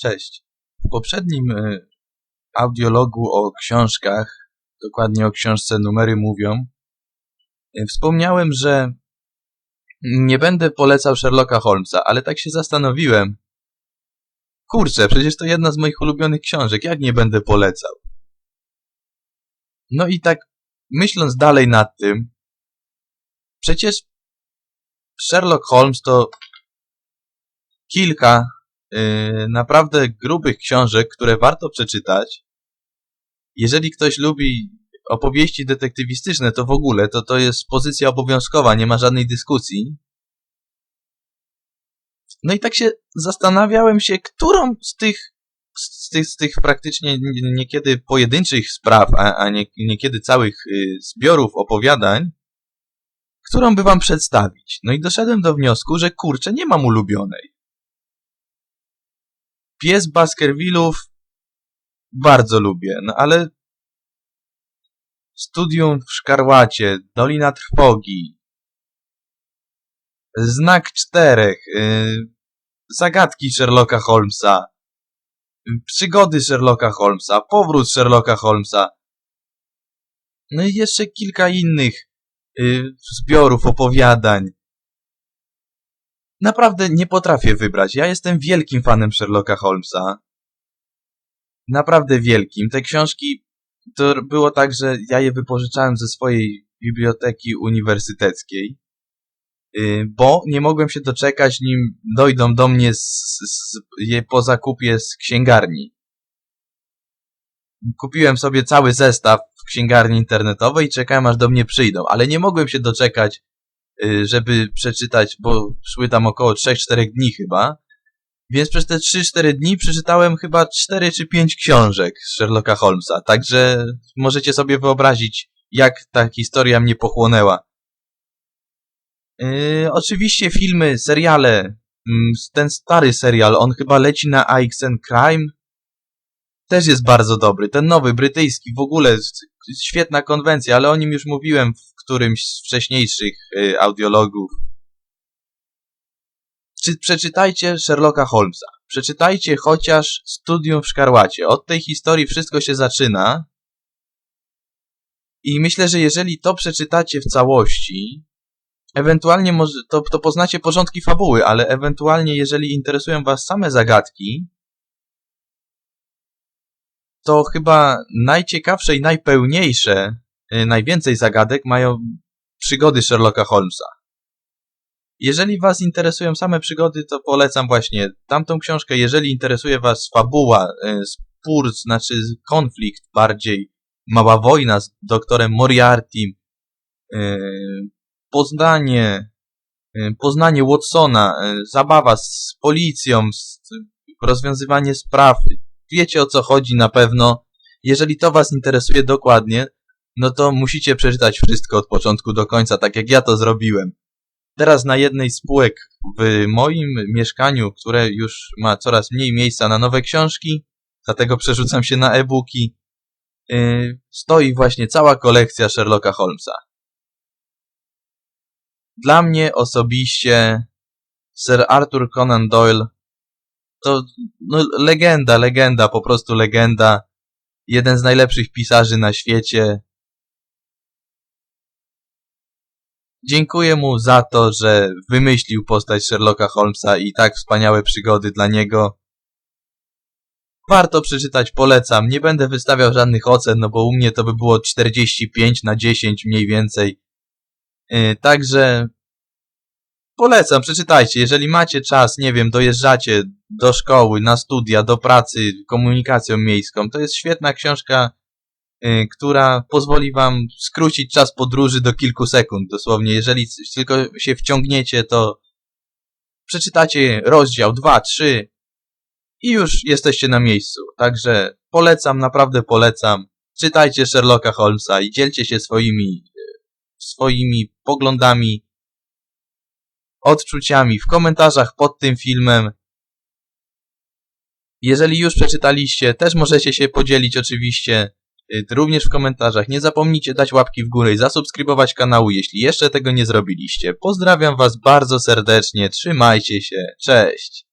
Cześć. W poprzednim e, audiologu o książkach, dokładnie o książce Numery Mówią, e, wspomniałem, że nie będę polecał Sherlocka Holmesa, ale tak się zastanowiłem. Kurczę, przecież to jedna z moich ulubionych książek, jak nie będę polecał? No i tak myśląc dalej nad tym, przecież Sherlock Holmes to kilka naprawdę grubych książek, które warto przeczytać. Jeżeli ktoś lubi opowieści detektywistyczne, to w ogóle to to jest pozycja obowiązkowa, nie ma żadnej dyskusji. No i tak się zastanawiałem się, którą z tych, z tych, z tych praktycznie niekiedy pojedynczych spraw, a, a nie, niekiedy całych y, zbiorów opowiadań, którą by wam przedstawić. No i doszedłem do wniosku, że kurczę, nie mam ulubionej. Pies Baskervillów bardzo lubię, no ale Studium w Szkarłacie, Dolina Trwogi, Znak Czterech, yy, Zagadki Sherlocka Holmesa, Przygody Sherlocka Holmesa, Powrót Sherlocka Holmesa, no i jeszcze kilka innych yy, zbiorów opowiadań. Naprawdę nie potrafię wybrać. Ja jestem wielkim fanem Sherlocka Holmesa. Naprawdę wielkim. Te książki to było tak, że ja je wypożyczałem ze swojej biblioteki uniwersyteckiej, y, bo nie mogłem się doczekać, nim dojdą do mnie z, z, je po zakupie z księgarni. Kupiłem sobie cały zestaw w księgarni internetowej i czekałem aż do mnie przyjdą, ale nie mogłem się doczekać, żeby przeczytać, bo szły tam około 3-4 dni chyba, więc przez te 3-4 dni przeczytałem chyba 4 czy 5 książek Sherlocka Holmesa. Także możecie sobie wyobrazić, jak ta historia mnie pochłonęła. Yy, oczywiście filmy, seriale. Yy, ten stary serial, on chyba leci na AXN Crime. Też jest bardzo dobry. Ten nowy, brytyjski, w ogóle świetna konwencja, ale o nim już mówiłem w którymś z wcześniejszych yy, audiologów czy przeczytajcie Sherlocka Holmesa. Przeczytajcie chociaż Studium w Szkarłacie. Od tej historii wszystko się zaczyna. I myślę, że jeżeli to przeczytacie w całości, ewentualnie może, to, to poznacie porządki fabuły, ale ewentualnie jeżeli interesują was same zagadki, to chyba najciekawsze i najpełniejsze, y, najwięcej zagadek mają przygody Sherlocka Holmesa. Jeżeli Was interesują same przygody, to polecam właśnie tamtą książkę. Jeżeli interesuje Was fabuła, e, spór, znaczy konflikt bardziej, mała wojna z doktorem Moriarty, e, poznanie, poznanie Watsona, zabawa z policją, rozwiązywanie spraw, wiecie o co chodzi na pewno. Jeżeli to Was interesuje dokładnie, no to musicie przeczytać wszystko od początku do końca, tak jak ja to zrobiłem. Teraz na jednej z spółek w moim mieszkaniu, które już ma coraz mniej miejsca na nowe książki, dlatego przerzucam się na e-booki, yy, stoi właśnie cała kolekcja Sherlocka Holmesa. Dla mnie osobiście Sir Arthur Conan Doyle to no, legenda, legenda, po prostu legenda. Jeden z najlepszych pisarzy na świecie. Dziękuję mu za to, że wymyślił postać Sherlocka Holmesa i tak wspaniałe przygody dla niego. Warto przeczytać, polecam. Nie będę wystawiał żadnych ocen, no bo u mnie to by było 45 na 10 mniej więcej. Yy, także polecam, przeczytajcie. Jeżeli macie czas, nie wiem, dojeżdżacie do szkoły, na studia, do pracy, komunikacją miejską, to jest świetna książka która pozwoli wam skrócić czas podróży do kilku sekund, dosłownie. Jeżeli tylko się wciągniecie, to przeczytacie rozdział 2, 3 i już jesteście na miejscu. Także polecam, naprawdę polecam. Czytajcie Sherlocka Holmesa i dzielcie się swoimi, swoimi poglądami, odczuciami w komentarzach pod tym filmem. Jeżeli już przeczytaliście, też możecie się podzielić oczywiście Y, również w komentarzach. Nie zapomnijcie dać łapki w górę i zasubskrybować kanału, jeśli jeszcze tego nie zrobiliście. Pozdrawiam Was bardzo serdecznie, trzymajcie się, cześć!